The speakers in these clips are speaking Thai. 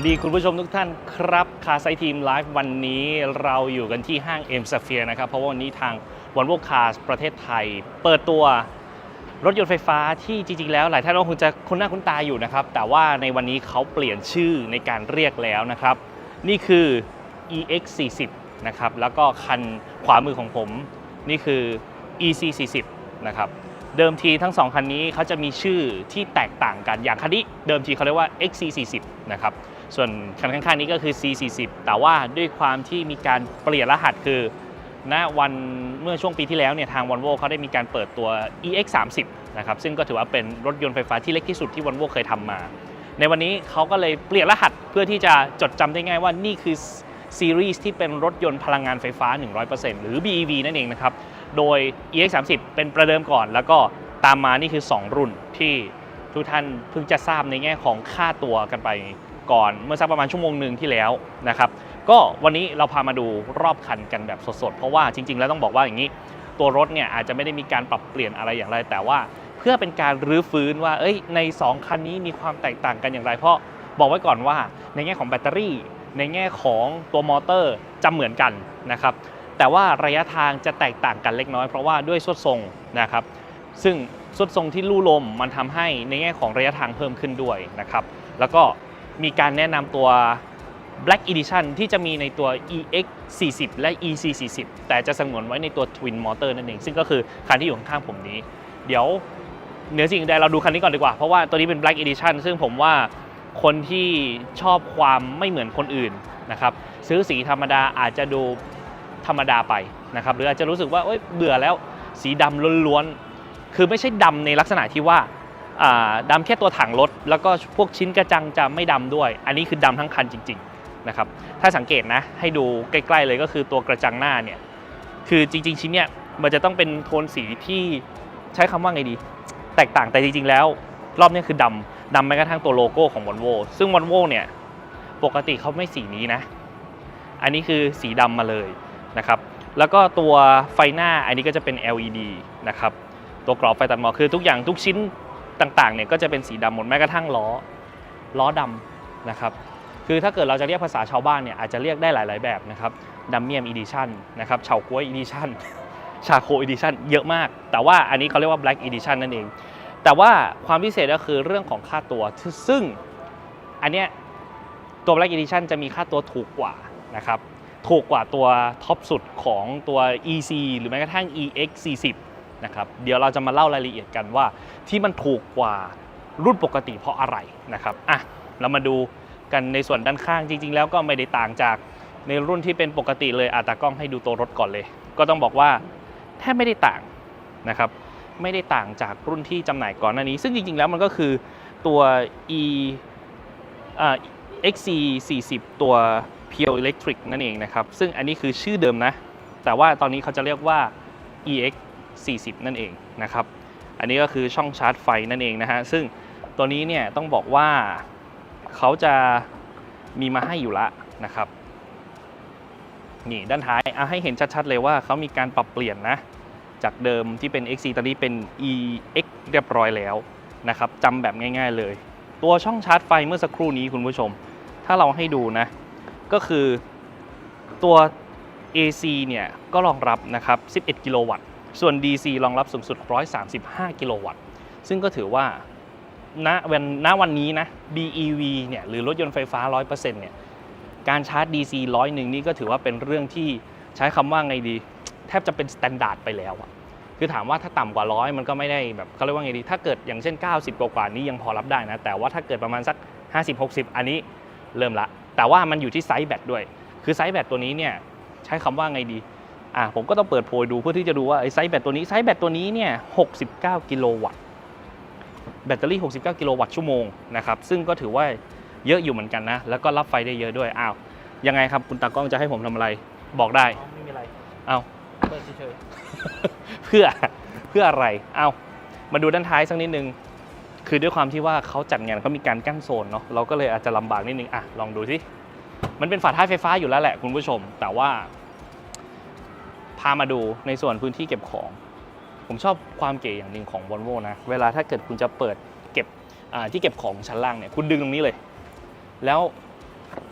วัสดีคุณผู้ชมทุกท่านครับคาไซทีมไลฟ์วันนี้เราอยู่กันที่ห้างเอ็มสเฟียนะครับ เพราะว่าวันนี้ทางวันโวคาสประเทศไทย เปิดตัวรถยนต์ไฟฟ้าที่จริง ๆ แล้วหลายท่านก็คงจะคุ้นหน้าคุ้นตาอยู่นะครับ แต่ว่าในวันนี้เขาเปลี่ยนชื่อในการเรียกแล้วนะครับ นี่คือ EX 40นะครับแล้วก็คันขวามือของผม นี่คือ EC 40นะครับเดิมทีทั้งสองคันนี้เขาจะมีชื่อที่แตกต่างกันอย่างคันนี้เดิมทีเขาเรียกว่า XC40 นะครับ ส่วนคันข้างๆนี้ก็คือ C40 แต่ว่าด้วยความที่มีการเปลี่ยนรหัสคือณวันเมื่อช่วงปีที่แล้วเนี่ยทาง Volvo เขาได้มีการเปิดตัว EX30 นะครับซึ่งก็ถือว่าเป็นรถยนต์ไฟฟ้าที่เล็กที่สุดที่ Volvo เคยทำมา ในวันนี้เขาก็เลยเปลี่ยนรหัสเพื่อที่จะจดจำได้ง่ายว่านี่คือซีรีส์ที่เป็นรถยนต์พลังงานไฟฟ้า 100%หรือ BEV นั่นเองนะครับ โดย EX30 เป็นประเดิมก่อน แล้วก็ตามมานี่คือ 2 รุ่นที่ทุกท่านเพิ่งจะทราบในแง่ของค่าตัวกันไป ก่อนเมื่อสักประมาณชั่วโมงหนึ่งที่แล้วนะครับก็วันนี้เราพามาดูรอบคันกันแบบสดๆ เพราะว่าจริง ๆ แล้วต้องบอกว่าอย่างนี้ ตัวรถเนี่ยอาจจะไม่ได้มีการปรับเปลี่ยนอะไรอย่างไร แต่ว่าเพื่อเป็นการรื้อฟื้นว่าเอ้ยใน 2 คันนี้มีความแตกต่างกันอย่างไร เพราะบอกไว้ก่อนว่าในแง่ของแบตเตอรี่ ในแง่ของตัวมอเตอร์จะเหมือนกันนะครับแต่ว่าระยะทางจะแตกต่างกันเล็กน้อยเพราะว่าด้วยสุดทรงนะครับซึ่งสุดทรงที่ลู่ลมมันทำให้ในแง่ของระยะทางเพิ่มขึ้นด้วยนะครับ แล้วก็ มีการแนะนำตัว Black Edition ที่จะมีในตัว EX 40และ EC 40แต่จะสงวนไว้ในตัว Twin Motor นั่นเอง ซึ่งก็คือคันที่อยู่ข้างๆผมนี้ เดี๋ยวเหนือสิ่งใดเราดูคันนี้ก่อนดีกว่า เพราะว่าตัวนี้เป็น Black Edition ซึ่งผมว่าคนที่ชอบความไม่เหมือนคนอื่นนะครับซื้อสีธรรมดาอาจจะดูธรรมดาไปนะครับหรืออาจจะรู้สึกว่าเอ้ยเบื่อแล้วสีดำล้วนๆคือไม่ใช่ดำในลักษณะที่ว่า ดำแค่ตัวถังรถ แล้วก็พวกชิ้นกระจังจะไม่ดำด้วย อันนี้คือดำทั้งคันจริงๆนะครับถ้าสังเกตนะให้ดูใกล้ๆเลยก็คือตัวกระจังหน้าเนี่ยคือจริง ๆ ชิ้นเนี่ยมันจะต้องเป็นโทนสีที่ใช้คำว่าไงดี แตกต่างแต่จริงๆแล้ว รอบนี้คือดำดำแม้กระทั่งตัวโลโก้ของ Volvo ซึ่ง Volvo เนี่ยปกติเขาไม่สีนี้นะ อันนี้คือสีดำมาเลยนะครับแล้วก็ตัวไฟหน้าอันนี้ก็จะเป็น LED นะครับ ตัวกรอบไฟตัดหมอกคือทุกอย่างทุกชิ้น ต่างๆเนี่ยก็จะเป็นสีดำหมดแม้กระทั่งล้อล้อดำนะครับคือถ้าเกิดเราจะเรียกภาษาชาวบ้านเนี่ยอาจจะเรียกได้หลาย ๆ แบบนะครับดัมเมียมอีดิชันนะครับเฉาก้วยอีดิชันชาโคอีดิชันเยอะมาก แต่ว่าอันนี้เขาเรียกว่า Black Edition นั่นเอง แต่ว่าความพิเศษก็คือเรื่องของค่าตัว ซึ่งอันเนี้ยตัว Black Edition จะมีค่าตัวถูกกว่านะครับ ถูกกว่าตัวท็อปสุดของตัว EC หรือแม้กระทั่ง EX 40 นะครับเดี๋ยวเราจะมาเล่ารายละเอียดกันว่า ที่มันถูกกว่ารุ่นปกติเพราะอะไรนะครับอะเรามาดูกันในส่วนด้านข้างจริง ๆ แล้วก็ไม่ได้ต่างจากในรุ่นที่เป็นปกติเลยอาตากล้องให้ดูตัวรถก่อนเลย ก็ต้องบอกว่าแทบไม่ได้ต่างนะครับไม่ได้ต่างจากรุ่นที่จำหน่ายก่อนหน้านี้ ซึ่งจริง ๆ แล้วมันก็คือตัว e อ่า XC 40ตัว Pure Electric นั่นเองนะครับ ซึ่งอันนี้คือชื่อเดิมนะ แต่ว่าตอนนี้เขาจะเรียกว่า EX 40 นั่นเองนะครับ อันนี้ก็คือช่องชาร์จไฟนั่นเองนะฮะ ซึ่งตัวนี้เนี่ยต้องบอกว่าเขาจะมีมาให้อยู่ละนะครับ นี่ด้านท้ายเอาให้เห็นชัดๆเลยว่าเขามีการปรับเปลี่ยนนะ จากเดิมที่เป็น XC ตอนนี้เป็น EX เรียบร้อยแล้วนะครับจำแบบง่าย ๆเลย ตัวช่องชาร์จไฟเมื่อสักครู่นี้คุณผู้ชม ถ้าเราให้ดูนะ ก็คือตัว AC เนี่ยก็รองรับนะครับ 11 กิโลวัตต์ ส่วน DC รองรับสูงสุด 135 กิโลวัตต์ ซึ่งก็ถือว่าณวันณวันนี้นะ BEV เนี่ยหรือรถยนต์ไฟฟ้า 100%เนี่ยการชาร์จ DC ร้อยหนึ่งนี่ก็ถือว่าเป็นเรื่องที่ใช้คำว่าไงดี แทบจะเป็นสแตนดาร์ดไปแล้วอะคือถามว่าถ้าต่ำกว่าร้อยมันก็ไม่ได้แบบเขาเรียกว่าไงดี ถ้าเกิดอย่างเช่น 90 กว่าๆนี้ยังพอรับได้นะ แต่ว่าถ้าเกิดประมาณสัก 50-60 อันนี้เริ่มละ แต่ว่ามันอยู่ที่ไซส์แบตด้วย คือไซส์แบตตัวนี้เนี่ยใช้คำว่าไงดี อะผมก็ต้องเปิดโพยดูเพื่อที่จะดูว่าไอ้ไซส์แบตตัวนี้ไซส์แบตตัวนี้เนี่ย69 กิโลวัตต์แบตเตอรี่ 69 กิโลวัตต์ชั่วโมงนะครับซึ่งก็ถือว่าเยอะอยู่เหมือนกันนะ แล้วก็รับไฟได้เยอะด้วยอ้าวยังไงครับคุณตากล้องจะให้ผมทำอะไรบอกได้อ๋อไม่มีอะไรเอาเปิดเฉยเพื่อเพื่ออะไรเอามาดูด้านท้ายสักนิดนึงคือด้วยความที่ว่าเขาจัดงานเขามีการกั้นโซนเนาะเราก็เลยอาจจะลำบากนิดนึงอะลองดูสิมันเป็นฝาท้ายไฟฟ้าอยู่แล้วแหละคุณผู้ชม แต่ว่า พามาดูในส่วนพื้นที่เก็บของ ผมชอบความเก๋อย่างหนึ่งของ Volvo นะ เวลาถ้าเกิดคุณจะเปิดเก็บที่เก็บของชั้นล่างเนี่ยคุณดึงตรงนี้เลย แล้ว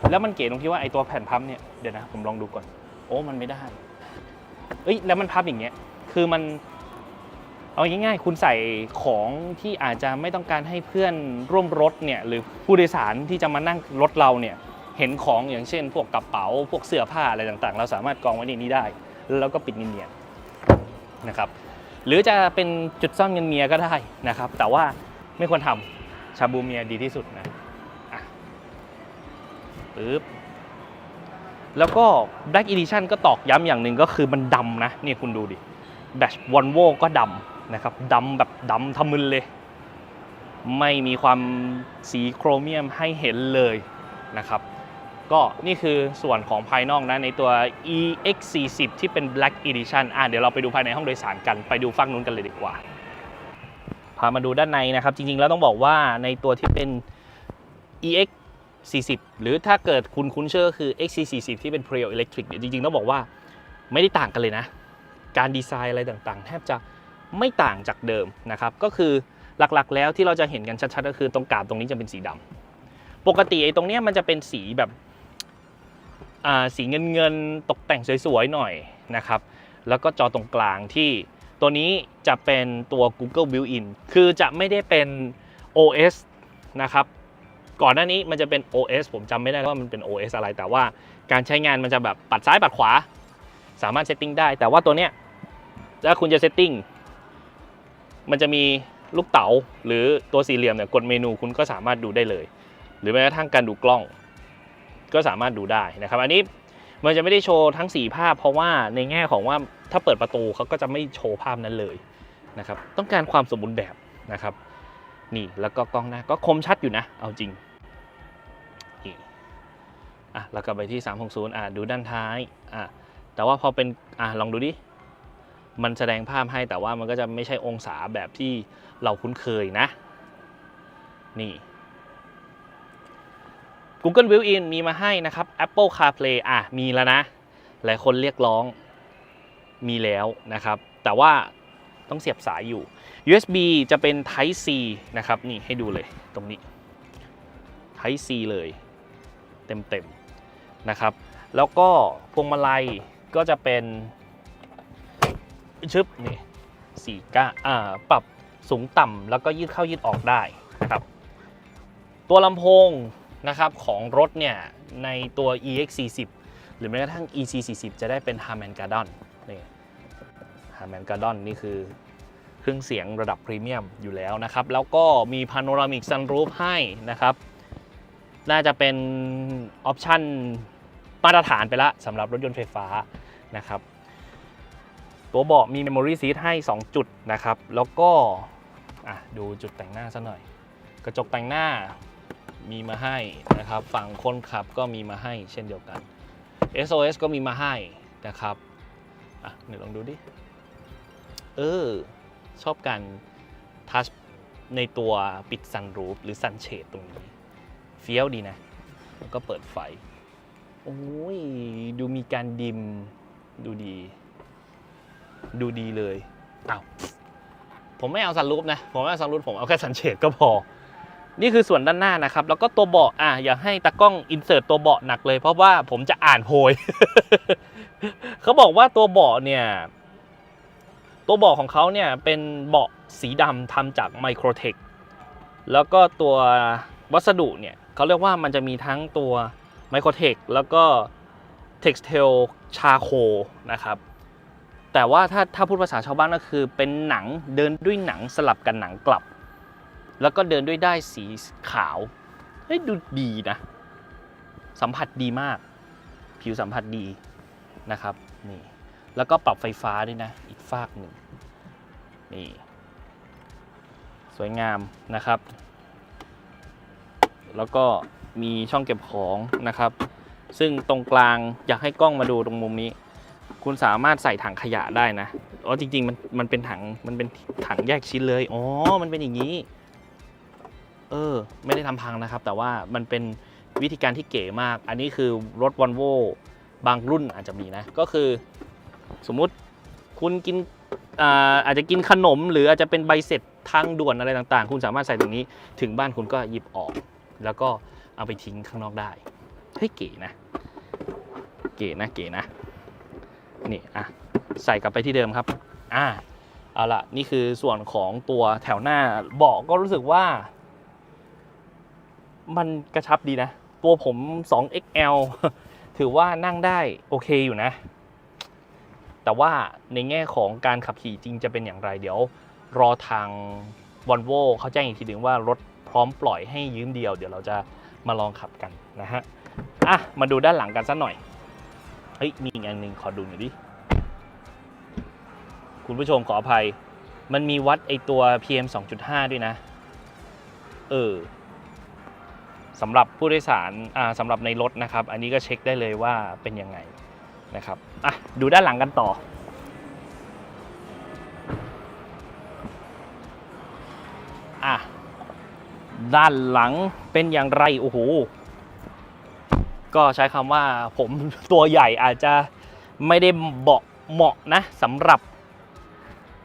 แล้วมันเก๋ตรงที่ว่าไอตัวแผ่นพับเนี่ยเดี๋ยวนะผมลองดูก่อน โอ้มันไม่ได้เอ้ยแล้วมันพับอย่างเงี้ยคือมันเอาง่ายๆ คุณใส่ของที่อาจจะไม่ต้องการให้เพื่อนร่วมรถเนี่ยหรือผู้โดยสารที่จะมานั่งรถเราเนี่ยเห็นของอย่างเช่น พวกกระเป๋า พวกเสื้อผ้าอะไรต่างๆ เราสามารถกองไว้ในนี้ได้ แล้วก็ปิดเนียนๆนะครับหรือจะเป็นจุดซ่อนเงินเมียก็ได้นะครับ แต่ว่าไม่ควรทำชาบูเมียดีที่สุดนะปึ๊บแล้วก็ Black Edition ก็ตอกย้ำอย่างหนึ่งก็คือมันดำนะนี่คุณดูดิแบชวอลโวก็ดำนะครับดำแบบดำทะมึนเลย ไม่มีความสีโครเมียมให้เห็นเลยนะครับ ก็นี่คือส่วนของภายนอกนะในตัว EX40 ที่เป็น Black Edition อะเดี๋ยวเราไปดูภายในห้องโดยสารกันไปดูฝั่งนู้นกันเลยดีกว่า พามาดูด้านในนะครับ จริงๆ แล้วต้องบอกว่าในตัวที่เป็น EX40 หรือถ้าเกิดคุณคุ้นเชื่อคือ XC40 ที่เป็น Prio Electric เนี่ยจริงๆ ต้องบอกว่าไม่ได้ต่างกันเลยนะ การดีไซน์อะไรต่างๆ แทบจะไม่ต่างจากเดิมนะครับ ก็คือหลักๆ แล้วที่เราจะเห็นกันชัดๆ ก็คือตรงกาบตรงนี้จะเป็นสีดำปกติไอ้ตรงเนี้ยมันจะเป็นสีแบบ สีเงินเงินๆตกแต่งสวยๆหน่อยนะครับ แล้วก็จอตรงกลางที่ตัวนี้จะเป็นตัว Google Built-in คือจะไม่ได้เป็น OS นะครับ ก่อนหน้านี้มันจะเป็น OS ผมจำไม่ได้ว่ามันเป็น OS อะไร แต่ว่าการใช้งานมันจะแบบปัดซ้ายปัดขวา สามารถเซตติ้งได้ แต่ว่าตัวเนี้ยถ้าคุณจะเซตติ้งมันจะมีลูกเต๋าหรือตัวสี่เหลี่ยมเนี่ยกดเมนูคุณก็สามารถดูได้เลย หรือแม้กระทั่งการดูกล้อง ก็สามารถดูได้นะครับ อันนี้มันจะไม่ได้โชว์ทั้ง 4 ภาพ เพราะว่าในแง่ของว่าถ้าเปิดประตูเขาก็จะไม่โชว์ภาพนั้นเลยนะครับต้องการความสมบูรณ์แบบนะครับ นี่แล้วก็กล้องหน้าก็คมชัดอยู่นะ เอาจริงนี่อะแล้วก็ไปที่ 360อะดูด้านท้ายอะแต่ว่าพอเป็นอะลองดูดิมันแสดงภาพให้แต่ว่ามันก็จะไม่ใช่องศาแบบที่เราคุ้นเคยนะ นี่ Google Built-in มีมาให้นะครับ Apple CarPlay อะมีแล้วนะ หลายคนเรียกร้องมีแล้วนะครับ แต่ว่าต้องเสียบสายอยู่ USB จะเป็น Type C นะครับ นี่ให้ดูเลยตรงนี้ Type C เลยเต็มๆนะครับ แล้วก็พวงมาลัยก็จะเป็นชึบนี่สี่ก้าอ่าปรับสูงต่ำแล้วก็ยืดเข้ายืดออกได้นะครับ ตัวลำโพง นะครับของรถเนี่ยในตัว EX40 หรือแม้กระทั่ง EC40 จะได้เป็น Harman Kardon นี่ Harman Kardon นี่คือเครื่องเสียงระดับพรีเมียมอยู่แล้วนะครับ แล้วก็มี Panoramic Sunroof ให้นะครับ น่าจะเป็นออปชันมาตรฐานไปละสำหรับรถยนต์ไฟฟ้านะครับ ตัวเบาะมี Memory Seat ให้ 2 จุดนะครับ แล้วก็ดูจุดแต่งหน้าซะหน่อย กระจกแต่งหน้า มีมาให้นะครับ ฝั่งคนขับก็มีมาให้เช่นเดียวกัน SOS ก็มีมาให้นะครับอะเดี๋ยวลองดูดิ เออ ชอบการทัชในตัวปิด Sunroof หรือ Sunshade ตรงนี้ เฟี้ยวดีนะ แล้วก็เปิดไฟ โอ้ย ดูมีการดิม ดูดี ดูดีเลยอ้าวผมไม่เอาซันรูฟนะ ผมไม่เอาซันรูฟผมเอาแค่สันเฉดก็พอ นี่คือส่วนด้านหน้านะครับ แล้วก็ตัวเบาะอะอยากให้ตากล้องอินเสิร์ตตัวเบาะหนักเลย เพราะว่าผมจะอ่านโพยเขาบอกว่าตัวเบาะเนี่ย ตัวเบาะของเขาเนี่ยเป็นเบาะสีดำทำจากไมโครเทคแล้วก็ตัววัสดุเนี่ยเขาเรียกว่ามันจะมีทั้งตัวไมโครเทคแล้วก็เท็กซ์เทลชาโคนะครับ แต่ว่าถ้าถ้าพูดภาษาชาวบ้านก็คือเป็นหนังเดินด้วยหนังสลับกันหนังกลับ แล้วก็เดินด้วยได้สีขาวเฮ้ยดูดีนะ สัมผัสดีมาก ผิวสัมผัสดีนะครับนี่แล้วก็ปรับไฟฟ้าด้วยนะ อีกฟากหนึ่งนี่สวยงามนะครับ แล้วก็มีช่องเก็บของนะครับ ซึ่งตรงกลางอยากให้กล้องมาดูตรงมุมนี้ คุณสามารถใส่ถังขยะได้นะอ๋อจริงๆมันมันเป็นถังมันเป็นถังแยกชิ้นเลยอ๋อมันเป็นอย่างนี้ เออ ไม่ได้ทำพังนะครับ แต่ว่ามันเป็นวิธีการที่เก๋มาก อันนี้คือรถวอลโวบางรุ่นอาจจะมีนะ ก็คือ สมมุติคุณกินอาอาจจะกินขนม หรืออาจจะเป็นใบเสร็จทางด่วนอะไรต่างๆ คุณสามารถใส่ตรงนี้ ถึงบ้านคุณก็หยิบออก แล้วก็เอาไปทิ้งข้างนอกได้ เฮ้ยเก๋นะ เก๋นะเก๋นะ นี่อะใส่กลับไปที่เดิมครับ อ่า เอาละนี่คือส่วนของตัวแถวหน้าเบาะก็รู้สึกว่า มันกระชับดีนะ ตัวผม 2XL ถือว่านั่งได้โอเคอยู่นะ แต่ว่าในแง่ของการขับขี่จริงจะเป็นอย่างไร เดี๋ยวรอทาง v o l v o เขาแจ้งอีกทีหนึ่งว่ารถพร้อมปล่อยให้ยืมเดียว เดี๋ยวเราจะมาลองขับกันนะฮะ อะ มาดูด้านหลังกันสักหน่อย เฮ้ย มีอีกอันหนึ่งขอดูหน่อยดิ คุณผู้ชมขออภัย มันมีวัดไอตัว PM 2.5 ด้วยนะ เออ สำหรับผู้โดยสารอ่าสำหรับในรถนะครับ อันนี้ก็เช็คได้เลยว่าเป็นยังไงนะครับอะดูด้านหลังกันต่อ อะด้านหลังเป็นอย่างไร โอ้โห ก็ใช้คำว่าผมตัวใหญ่อาจจะไม่ได้เบาะเหมาะนะสำหรับ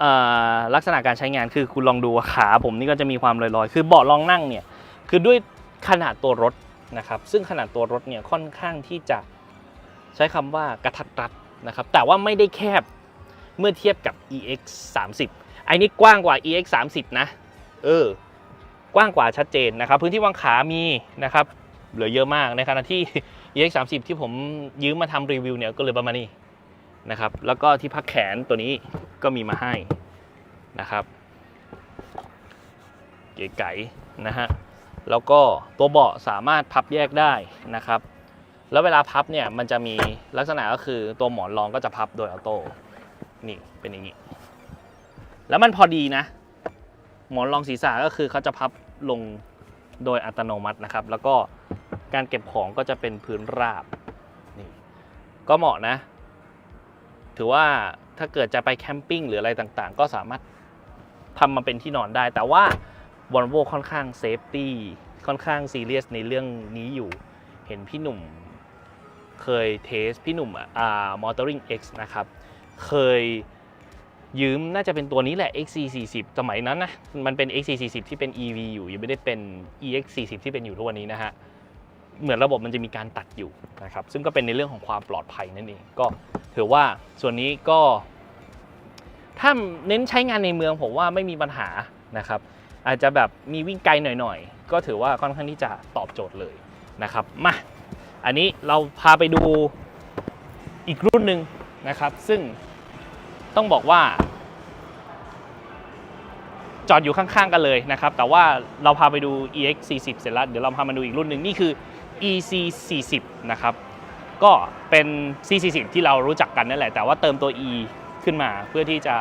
อ่อลักษณะการใช้งานคือคุณลองดูขาผมนี่ก็จะมีความลอยๆ คือเบาะรองนั่งเนี่ย คือด้วย ขนาดตัวรถนะครับ ซึ่งขนาดตัวรถเนี่ยค่อนข้างที่จะใช้คำว่ากระทัดรัดนะครับ แต่ว่าไม่ได้แคบเมื่อเทียบกับ EX 30ไอ้นี่กว้างกว่า EX 30นะ เออ กว้างกว่าชัดเจนนะครับ พื้นที่วางขามีนะครับ เหลือเยอะมากในขณะที่ EX 30ที่ผมยืมมาทำรีวิวเนี่ยก็เลยประมาณนี้นะครับ แล้วก็ที่พักแขนตัวนี้ก็มีมาให้นะครับ เก๋ไก๋นะฮะ แล้วก็ตัวเบาะสามารถพับแยกได้นะครับ แล้วเวลาพับเนี่ยมันจะมีลักษณะก็คือตัวหมอนรองก็จะพับโดยออโต้นี่เป็นอย่างนี้ แล้วมันพอดีนะ หมอนรองศีรษะก็คือเขาจะพับลงโดยอัตโนมัตินะครับ แล้วก็การเก็บของก็จะเป็นพื้นราบนี่ก็เหมาะนะ ถือว่าถ้าเกิดจะไปแคมปิ้งหรืออะไรต่างๆ ก็สามารถทำมาเป็นที่นอนได้แต่ว่า v o l v o ค่อนข้างเซฟตี้ค่อนข้างซีเรียสในเรื่องนี้อยู่ เห็นพี่หนุ่ม เคยเทสพี่หนุ่มอ่า Motoring X นะครับ เคยยืมน่าจะเป็นตัวนี้แหละ XC40 สมัยนั้นนะ มันเป็น XC40 ที่เป็น EV อยู่ ยังไม่ได้เป็น EX40 ที่เป็นอยู่ทุกวันนี้นะฮะ เหมือนระบบมันจะมีการตัดอยู่นะครับ ซึ่งก็เป็นในเรื่องของความปลอดภัยนั่นเอง ก็ถือว่าส่วนนี้ก็ ถ้าเน้นใช้งานในเมืองผมว่าไม่มีปัญหานะครับ อาจจะแบบมีวิ่งไกลหน่อยๆ ก็ถือว่าค่อนข้างที่จะตอบโจทย์เลยนะครับมาอันนี้เราพาไปดูอีกรุ่นหนึ่งนะครับ ซึ่งต้องบอกว่า จอดอยู่ข้างๆกันเลยนะครับ แต่ว่าเราพาไปดู EX 40เสร็จแล้วเดี๋ยวเราพามาดูอีกรุ่นหนึ่งนี่คือ EC 40นะครับก็เป็น C40 ที่เรารู้จักกันนั่นแหละ แต่ว่าเติมตัว E ขึ้นมาเพื่อที่จะ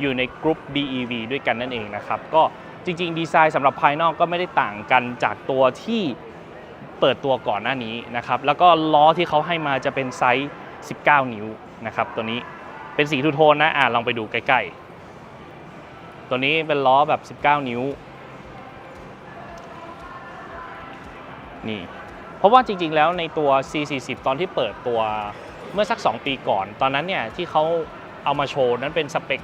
อยู่ในกลุ่ม BEV ด้วยกันนั่นเองนะครับ ก็ จริง ๆ ดีไซน์สำหรับภายนอกก็ไม่ได้ต่างกันจากตัวที่เปิดตัวก่อนหน้านี้นะครับ แล้วก็ล้อที่เขาให้มาจะเป็นไซส์ 19 นิ้วนะครับตัวนี้เป็นสีทูโทนนะอ่าลองไปดูใกล้ๆ ตัวนี้เป็นล้อแบบ 19 นิ้วนี่เพราะว่าจริง ๆ แล้วในตัว C40 ตอนที่เปิดตัวเมื่อสัก 2 ปีก่อน ตอนนั้นเนี่ยที่เขาเอามาโชว์นั้นเป็นสเปค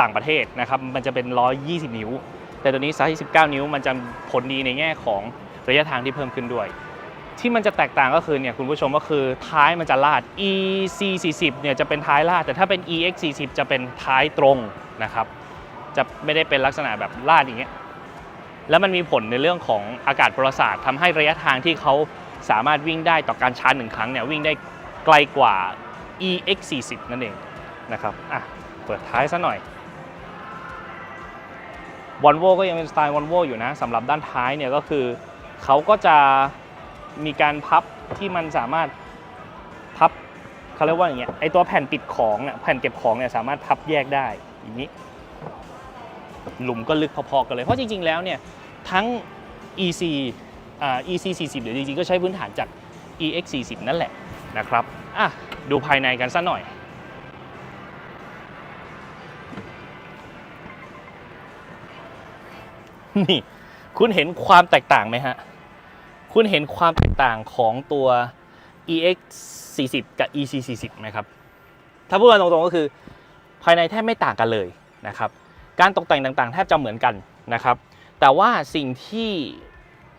ต่างประเทศนะครับ มันจะเป็น120 นิ้ว แต่ตัวนี้ไซส์19 นิ้วมันจะผลดีในแง่ของระยะทางที่เพิ่มขึ้นด้วย ที่มันจะแตกต่างก็คือเนี่ยคุณผู้ชมก็คือท้ายมันจะลาด EC40 เนี่ยจะเป็นท้ายลาด แต่ถ้าเป็น EX40 จะเป็นท้ายตรงนะครับจะไม่ได้เป็นลักษณะแบบลาดอย่างเงี้ยแล้วมันมีผลในเรื่องของอากาศพลศาสตร์ทำให้ระยะทางที่เขาสามารถวิ่งได้ต่อการชาร์จหนึ่งครั้งเนี่ยวิ่งได้ไกลกว่า EX40 นั่นเองนะครับ อะ เปิดท้ายซะหน่อย วอลโวก็ยังเป็นสไตล์วอลโวอยู่นะสำหรับด้านท้ายเนี่ยก็คือเขาก็จะมีการพับที่มันสามารถพับเขาเรียกว่าอย่างเงี้ยไอตัวแผ่นปิดของเนี่ยแผ่นเก็บของเนี่ยสามารถพับแยกได้อย่างนี้ หลุมก็ลึกพอๆกันเลย เพราะจริงๆแล้วเนี่ยทั้ง EC อ่า EC 40หรือจริงๆก็ใช้พื้นฐานจาก EX 40นั่นแหละนะครับอะดูภายในกันสักหน่อย นี่ คุณเห็นความแตกต่างไหมฮะ คุณเห็นความแตกต่างของตัว EX 40กับ EC 40ไหมครับ ถ้าพูดกันตรงๆก็คือ ภายในแทบไม่ต่างกันเลยนะครับ การตกแต่งต่างๆ แทบจะเหมือนกันนะครับ แต่ว่าสิ่งที่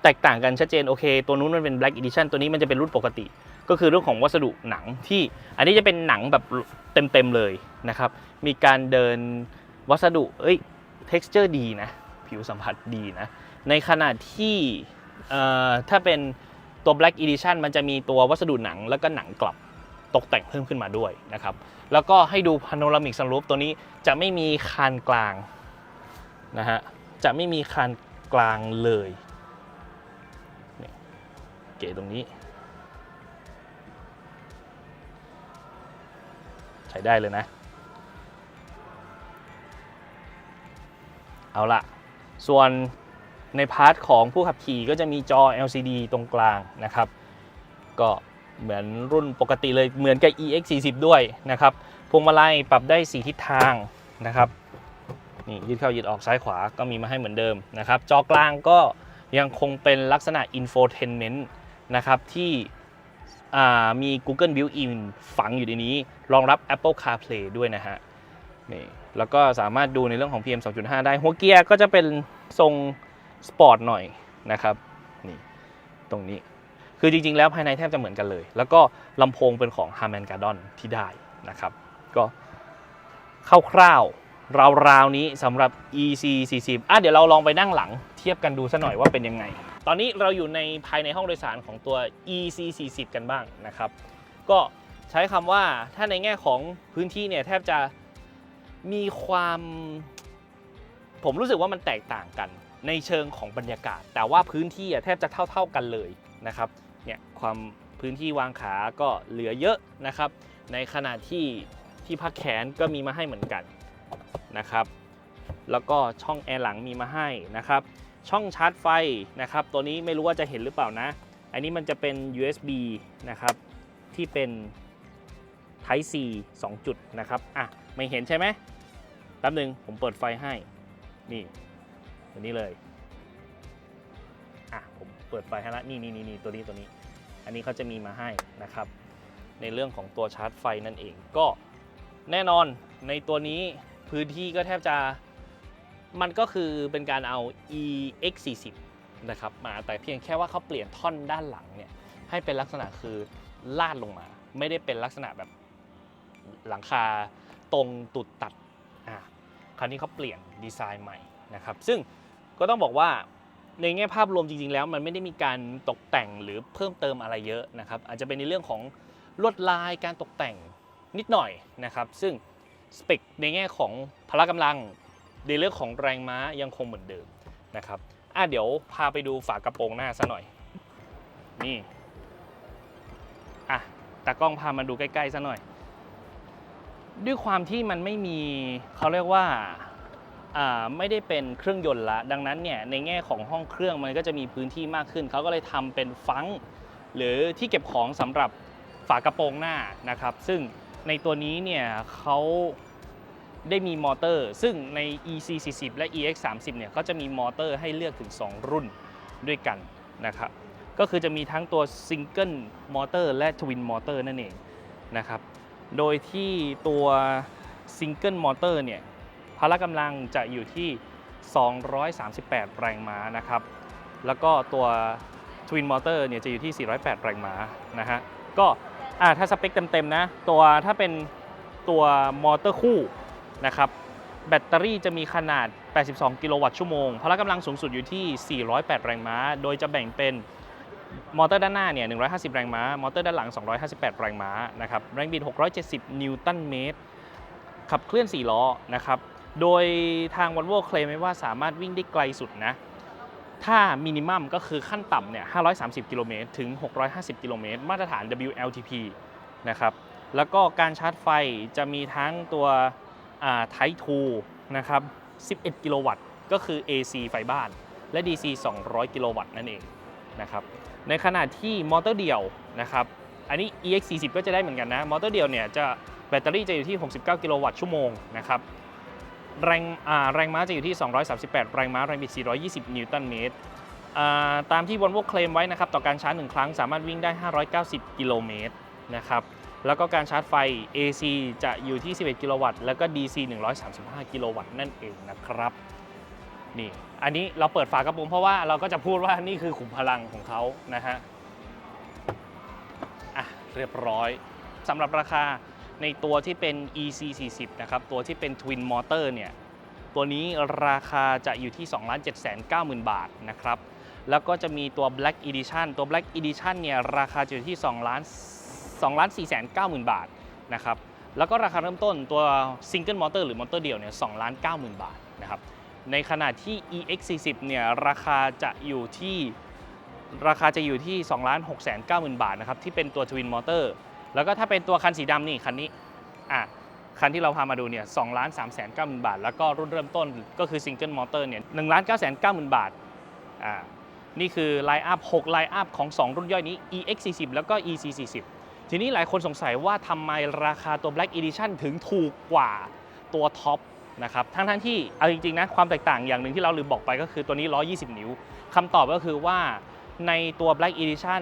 แตกต่างกันชัดเจนโอเค ตัวนู้นมันเป็น Black Edition ตัวนี้มันจะเป็นรุ่นปกติ ก็คือเรื่องของวัสดุหนังที่อันนี้จะเป็นหนังแบบเต็มๆเลยนะครับ มีการเดินวัสดุ เอ้ย texture ดีนะ ผิวสัมผัสดีนะ ในขณะที่ถ้าเป็นตัว Black Edition มันจะมีตัววัสดุหนังแล้วก็หนังกลับตกแต่งเพิ่มขึ้นมาด้วยนะครับ แล้วก็ให้ดู Panoramic Sunroof ตัวนี้จะไม่มีคานกลางนะฮะ จะไม่มีคานกลางเลยเก๋ตรงนี้ ใช้ได้เลยนะ เอาละ ส่วนในพาร์ทของผู้ขับขี่ก็จะมีจอ LCD ตรงกลางนะครับ ก็เหมือนรุ่นปกติเลยเหมือนกับ EX40 ด้วยนะครับพวงมาลัยปรับได้ 4 ทิศทางนะครับนี่ยืดเข้ายืดออกซ้ายขวาก็มีมาให้เหมือนเดิมนะครับ จอกลางก็ยังคงเป็นลักษณะ infotainment นะครับที่มี Google Built-in ฝังอยู่ในนี้ รองรับ Apple CarPlay ด้วยนะฮะ นี่แล้วก็สามารถดูในเรื่องของ PM 2.5 ได้ หัวเกียร์ก็จะเป็นทรงสปอร์ตหน่อยนะครับนี่ตรงนี้คือจริงๆ แล้วภายในแทบจะเหมือนกันเลย แล้วก็ลำโพงเป็นของ Harman Kardon ที่ได้นะครับ ก็คร่าวๆราวๆนี้สำหรับ EC 40อะเดี๋ยวเราลองไปนั่งหลังเทียบกันดูซะหน่อยว่าเป็นยังไง ตอนนี้เราอยู่ในภายในห้องโดยสารของตัว EC 40กันบ้างนะครับ ก็ใช้คำว่าถ้าในแง่ของพื้นที่เนี่ยแทบจะ มีความ ผมรู้สึกว่ามันแตกต่างกันในเชิงของบรรยากาศ แต่ว่าพื้นที่อะแทบจะเท่า ๆกันเลยนะครับเนี่ยความพื้นที่วางขาก็เหลือเยอะนะครับ ในขณะที่ที่พักแขนก็มีมาให้เหมือนกันนะครับ แล้วก็ช่องแอร์หลังมีมาให้นะครับ ช่องชาร์จไฟนะครับ ตัวนี้ไม่รู้ว่าจะเห็นหรือเปล่านะ อันนี้มันจะเป็น USB นะครับ ที่เป็น Type C 2 จุดนะครับ อะ ไม่เห็นใช่ไหม แป๊บหนึ่งผมเปิดไฟให้ นี่ตัวนี้เลย อะ ผมเปิดไฟให้แล้วนี่นี่นี่นี่ตัวนี้ตัวนี้ อันนี้เขาจะมีมาให้นะครับ ในเรื่องของตัวชาร์จไฟนั่นเอง ก็แน่นอนในตัวนี้พื้นที่ก็แทบจะมันก็คือเป็นการเอา EX40 นะครับมาแต่เพียงแค่ว่าเขาเปลี่ยนท่อนด้านหลังเนี่ยให้เป็นลักษณะคือลาดลงมา ไม่ได้เป็นลักษณะแบบหลังคาตรงตุดตัด อะคราวนี้เขาเปลี่ยนดีไซน์ใหม่นะครับ ซึ่งก็ต้องบอกว่าในแง่ภาพรวมจริง ๆ แล้ว มันไม่ได้มีการตกแต่งหรือเพิ่มเติมอะไรเยอะนะครับ อาจจะเป็นในเรื่องของลวดลายการตกแต่งนิดหน่อยนะครับ ซึ่งสเปคในแง่ของพละกำลังในเรื่องของแรงม้ายังคงเหมือนเดิมนะครับอะเดี๋ยวพาไปดูฝากระโปรงหน้าซะหน่อย นี่อะตากล้องพามาดูใกล้ๆซะหน่อย ด้วยความที่มันไม่มีเขาเรียกว่าไม่ได้เป็นเครื่องยนต์ละ ดังนั้นเนี่ยในแง่ของห้องเครื่องมันก็จะมีพื้นที่มากขึ้น เขาก็เลยทำเป็นฟังหรือที่เก็บของสำหรับฝากระโปรงหน้านะครับ ซึ่งในตัวนี้เนี่ยเขาได้มีมอเตอร์ ซึ่งใน EC40 และ EX30 เนี่ยเขาจะมีมอเตอร์ให้เลือกถึง 2 รุ่นด้วยกันนะครับ ก็คือจะมีทั้งตัวซิงเกิลมอเตอร์และทวินมอเตอร์นั่นเองนะครับ โดยที่ตัวซิงเกิลมอเตอร์เนี่ยพละกำลังจะอยู่ที่ 238 แรงม้านะครับ แล้วก็ตัวทวินมอเตอร์เนี่ยจะอยู่ที่ 408 แรงม้านะฮะ ก็อ่าถ้าสเปคเต็มๆนะ ตัวถ้าเป็นตัวมอเตอร์คู่นะครับ แบตเตอรี่จะมีขนาด 82 กิโลวัตต์ชั่วโมง พละกำลังสูงสุดอยู่ที่ 408 แรงม้า โดยจะแบ่งเป็น มอเตอร์ด้านหน้าเนี่ย 150 แรงม้า มอเตอร์ด้านหลัง 258 แรงม้า นะครับ แรงบิด 670 นิวตันเมตร ขับเคลื่อน 4 ล้อ นะครับ โดยทาง Volvo เคลมไว้ว่าสามารถวิ่งได้ไกลสุดนะ ถ้ามินิมัมก็คือขั้นต่ำเนี่ย 530 กิโลเมตร ถึง 650 กิโลเมตร มาตรฐาน WLTP นะครับ แล้วก็การชาร์จไฟจะมีทั้งตัวอ่า Type 2นะครับ 11 กิโลวัตต์ ก็คือ AC ไฟบ้าน และ DC 200 กิโลวัตต์นั่นเองนะครับ ในขณะที่มอเตอร์เดี่ยวนะครับ อันนี้ EX40 ก็จะได้เหมือนกันนะ มอเตอร์เดี่ยวเนี่ยจะแบตเตอรี่จะอยู่ที่ 69 กิโลวัตต์ชั่วโมงนะครับ แรงอ่าแรงม้าจะอยู่ที่ 238 แรงม้า แรงบิด 420 นิวตันเมตรอ่าตามที่ Volvo เคลมไว้นะครับ ต่อการชาร์จ 1 ครั้งสามารถวิ่งได้ 590 กิโลเมตรนะครับ แล้วก็การชาร์จไฟ AC จะอยู่ที่ 11 กิโลวัตต์ แล้วก็ DC 135 กิโลวัตต์นั่นเองนะครับ นี่ อันนี้เราเปิดฝากระโปรงเพราะว่าเราก็จะพูดว่านี่คือขุมพลังของเขานะฮะอะเรียบร้อยสำหรับราคาในตัวที่เป็น EC 40นะครับ ตัวที่เป็น Twin Motor เนี่ย ตัวนี้ราคาจะอยู่ที่ 2 7 9 0 0 0 บาทนะครับ แล้วก็จะมีตัว Black Edition ตัว Black Edition เนี่ยราคาจะอยู่ที่2ล้าน2ล้าน4 9 0 0 0 0 บาทนะครับ แล้วก็ราคาเริ่มต้นตัว Single Motor หรือมอเตอร์เดียวเนี่ย2ล้าน9 0,000 บาทนะครับ ในขณะที่ EX 40 เนี่ยราคาจะอยู่ที่ราคาจะอยู่ที่2ล้าน6 9 0 0 0 บาทนะครับที่เป็นตัว Twin Motor แล้วก็ถ้าเป็นตัวคันสีดำนี่คันนี้อะคันที่เราพามาดูเนี่ย2ล้าน3 9 0 0 0บาท แล้วก็รุ่นเริ่มต้นก็คือ Single Motor เนี่ย1ล้าน9 9 9 0 0 0บาท อ่า นี่คือไลน์อัพ6ไลน์อัพของ 2 รุ่นย่อยนี้ EX 40แล้วก็ EC 40ทีนี้หลายคนสงสัยว่าทำไมราคาตัว Black Edition ถึงถูกกว่าตัวท็อป นะครับทั้งทั้งที่เอาจริงๆนะความแตกต่างอย่างหนึ่งที่เราลืมบอกไปก็คือตัวนี้ 120 นิ้วคำตอบก็คือว่าในตัว Black Edition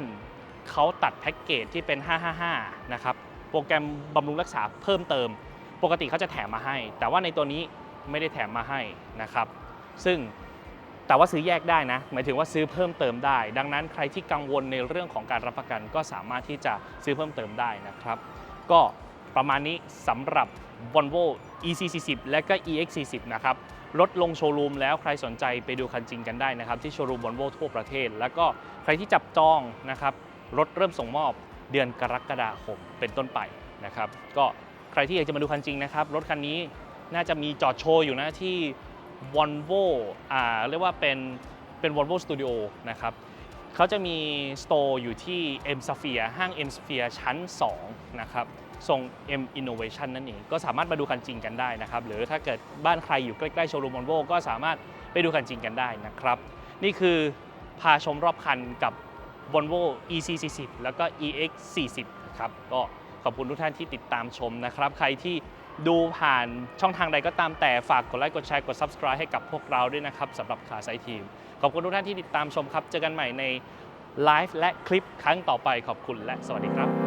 เขาตัดแพ็กเกจที่เป็น 555 นะครับโปรแกรมบำรุงรักษาเพิ่มเติม ปกติเขาจะแถมมาให้ แต่ว่าในตัวนี้ไม่ได้แถมมาให้นะครับ ซึ่งแต่ว่าซื้อแยกได้นะ หมายถึงว่าซื้อเพิ่มเติมได้ ดังนั้นใครที่กังวลในเรื่องของการรับประกันก็สามารถที่จะซื้อเพิ่มเติมได้นะครับ ก็ประมาณนี้สำหรับ Volvo EC40 และก็ EX40 นะครับรถลงโชว์รูมแล้วใครสนใจไปดูคันจริงกันได้นะครับ ที่โชว์รูม Volvo ทั่วประเทศ แล้วก็ใครที่จับจองนะครับรถเริ่มส่งมอบเดือนกรกฎาคมเป็นต้นไปนะครับ ก็ใครที่อยากจะมาดูคันจริงนะครับ รถคันนี้น่าจะมีจอดโชว์อยู่นะที่ Volvo อ่าเรียกว่าเป็นเป็น Volvo Studio นะครับเขาจะมีสโตร์อยู่ที่ M Sphere ห้าง M Sphere ชั้น 2 นะครับ ทรง M Innovation นั่นเอง ก็สามารถมาดูคันจริงกันได้นะครับ หรือถ้าเกิดบ้านใครอยู่ใกล้ๆโชว์รูม Volvo ก็สามารถไปดูคันจริงกันได้นะครับ นี่คือพาชมรอบคันกับ Volvo EC40 แล้วก็ EX40 ครับ ก็ขอบคุณทุกท่านที่ติดตามชมนะครับ ใครที่ดูผ่านช่องทางใดก็ตามแต่ฝากกดไลค์ กดแชร์ กด Subscribe ให้กับพวกเราด้วยนะครับสำหรับขาไซทีม ขอบคุณทุกท่านที่ติดตามชมครับ เจอกันใหม่ในไลฟ์และคลิปครั้งต่อไปขอบคุณและสวัสดีครับ